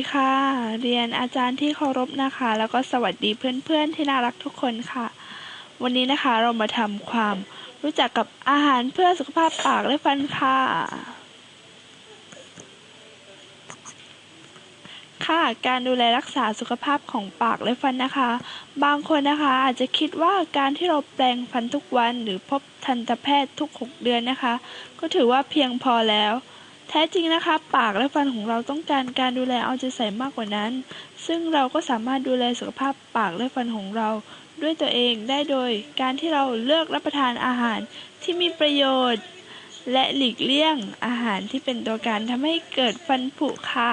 ดีค่ะ เรียนอาจารย์ที่เคารพนะคะ แล้วก็สวัสดีเพื่อนๆที่น่ารักทุกคนค่ะ วันนี้นะคะเรามาทำความรู้จักกับอาหารเพื่อสุขภาพปากและฟันค่ะ ค่ะการดูแลรักษาสุขภาพของปากและฟันนะคะ บางคนนะคะอาจจะคิดว่าการที่เราแปรงฟันทุกวัน หรือพบทันตแพทย์ทุก 6 เดือนนะคะ ก็ถือว่าเพียงพอแล้ว แท้จริงนะคะ ปากและฟันของเราต้องการการดูแลเอาใจใส่มากกว่านั้น ซึ่งเราก็สามารถดูแลสุขภาพปากและฟันของเรา ด้วยตัวเองได้โดย การที่เราเลือกรับประทานอาหารที่มีประโยชน์ และหลีกเลี่ยงอาหารที่เป็นตัวการทำให้เกิดฟันผุค่ะ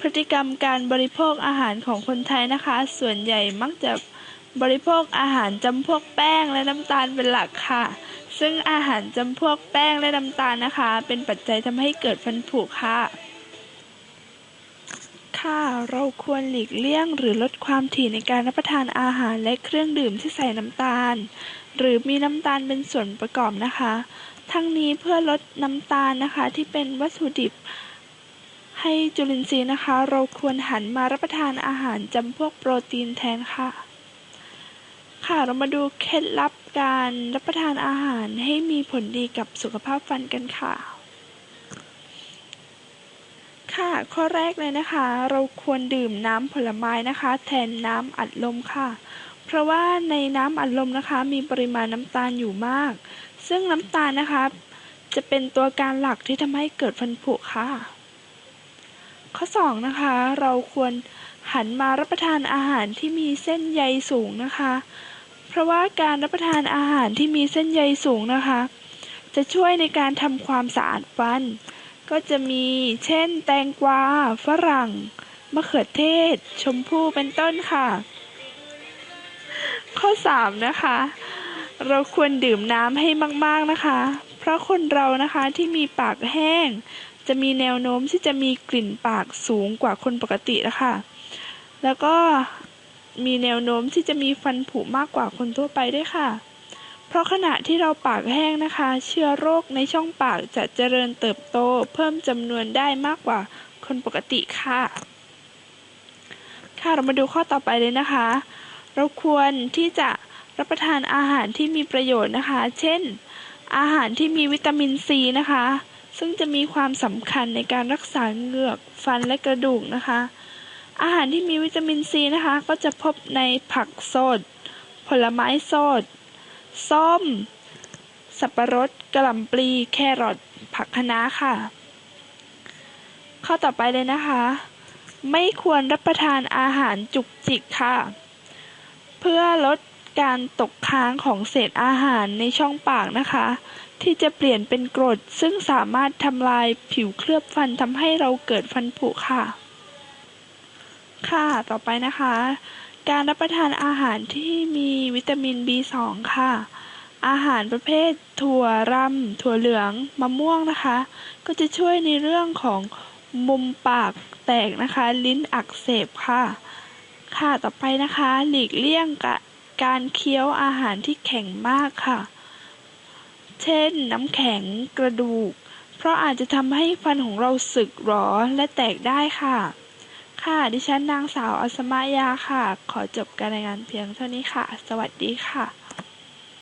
พฤติกรรมการบริโภคอาหารของคนไทยนะคะ ส่วนใหญ่มักจะบริโภคอาหารจำพวกแป้งและน้ำตาลเป็นหลักค่ะ ซึ่งอาหารจำพวกแป้งและน้ำตาลนะคะ เป็นปัจจัยทำให้เกิดฟันผุค่ะ ค่ะ เราควรหลีกเลี่ยงหรือลดความถี่ในการรับประทานอาหารและเครื่องดื่มที่ใส่น้ำตาล หรือมีน้ำตาลเป็นส่วนประกอบนะคะ ทั้งนี้เพื่อลดน้ำตาลนะคะที่เป็นวัตถุดิบให้จุลินทรีย์นะคะ เราควรหันมารับประทานอาหารจำพวกโปรตีนแทนค่ะ ค่ะเรามาดูเคล็ดลับการรับประทานอาหารให้มีผลดีกับสุขภาพฟันกันค่ะ ค่ะ ข้อแรกเลยนะคะ เราควรดื่มน้ำผลไม้นะคะ แทนน้ำอัดลมค่ะ เพราะว่าในน้ำอัดลมนะคะ มีปริมาณน้ำตาลอยู่มาก ซึ่งน้ำตาลนะคะ จะเป็นตัวการหลักที่ทำให้เกิดฟันผุค่ะ ข้อ 2 นะคะ เราควรหันมารับประทานอาหารที่มีเส้นใยสูงนะคะ ราะว่าการรับประทานอาหารที่มีเส้นใยสูงนะคะ จะช่วยในการทำความสะอาดฟัน ก็จะมีเช่น แตงกวา ฝรั่ง มะเขือเทศ ชมพู่เป็นต้นค่ะ ข้อ 3 นะคะ เราควรดื่มน้ำให้มาก ๆนะคะ เพราะคนเรานะคะที่มีปากแห้ง จะมีแนวโน้มที่จะมีกลิ่นปากสูงกว่าคนปกตินะคะแล้วก็ มีแนวโน้มที่จะมีฟันผุมากกว่าคนทั่วไปด้วยค่ะ เพราะขณะที่เราปากแห้งนะคะ เชื้อโรคในช่องปากจะเจริญเติบโตเพิ่มจำนวนได้มากกว่าคนปกติค่ะ ค่ะเรามาดูข้อต่อไปเลยนะคะ เราควรที่จะรับประทานอาหารที่มีประโยชน์นะคะ เช่น อาหารที่มีวิตามินซีนะคะ ซึ่งจะมีความสำคัญในการรักษาเหงือก ฟันและกระดูกนะคะ อาหารที่มีวิตามินซีนะคะ ก็จะพบในผักสด ผลไม้สด ส้ม สับปะรดกระหล่ำปลีแครอทผักคะน้าค่ะ ข้อต่อไปเลยนะคะ ไม่ควรรับประทานอาหารจุกจิกค่ะ เพื่อลดการตกค้างของเศษอาหารในช่องปากนะคะ ที่จะเปลี่ยนเป็นกรดซึ่งสามารถทำลายผิวเคลือบฟันทำให้เราเกิดฟันผุค่ะ ค่ะ ต่อไปนะคะ การรับประทานอาหารที่มีวิตามิน B2 ค่ะ อาหารประเภท ถั่วรำถั่วเหลืองมะม่วงนะคะ ก็จะช่วยในเรื่องของมุมปากแตกนะคะ ลิ้นอักเสบค่ะ ค่ะ ต่อไปนะคะ หลีกเลี่ยงกการเคี้ยวอาหารที่แข็งมากค่ะ เช่น น้ำแข็งกระดูก เพราะอาจจะทำให้ฟันของเราสึกหรอและแตกได้ค่ะ ค่ะ ดิฉันนางสาวอัสมายาค่ะ ขอจบการรายงานเพียงเท่านี้ค่ะ สวัสดีค่ะ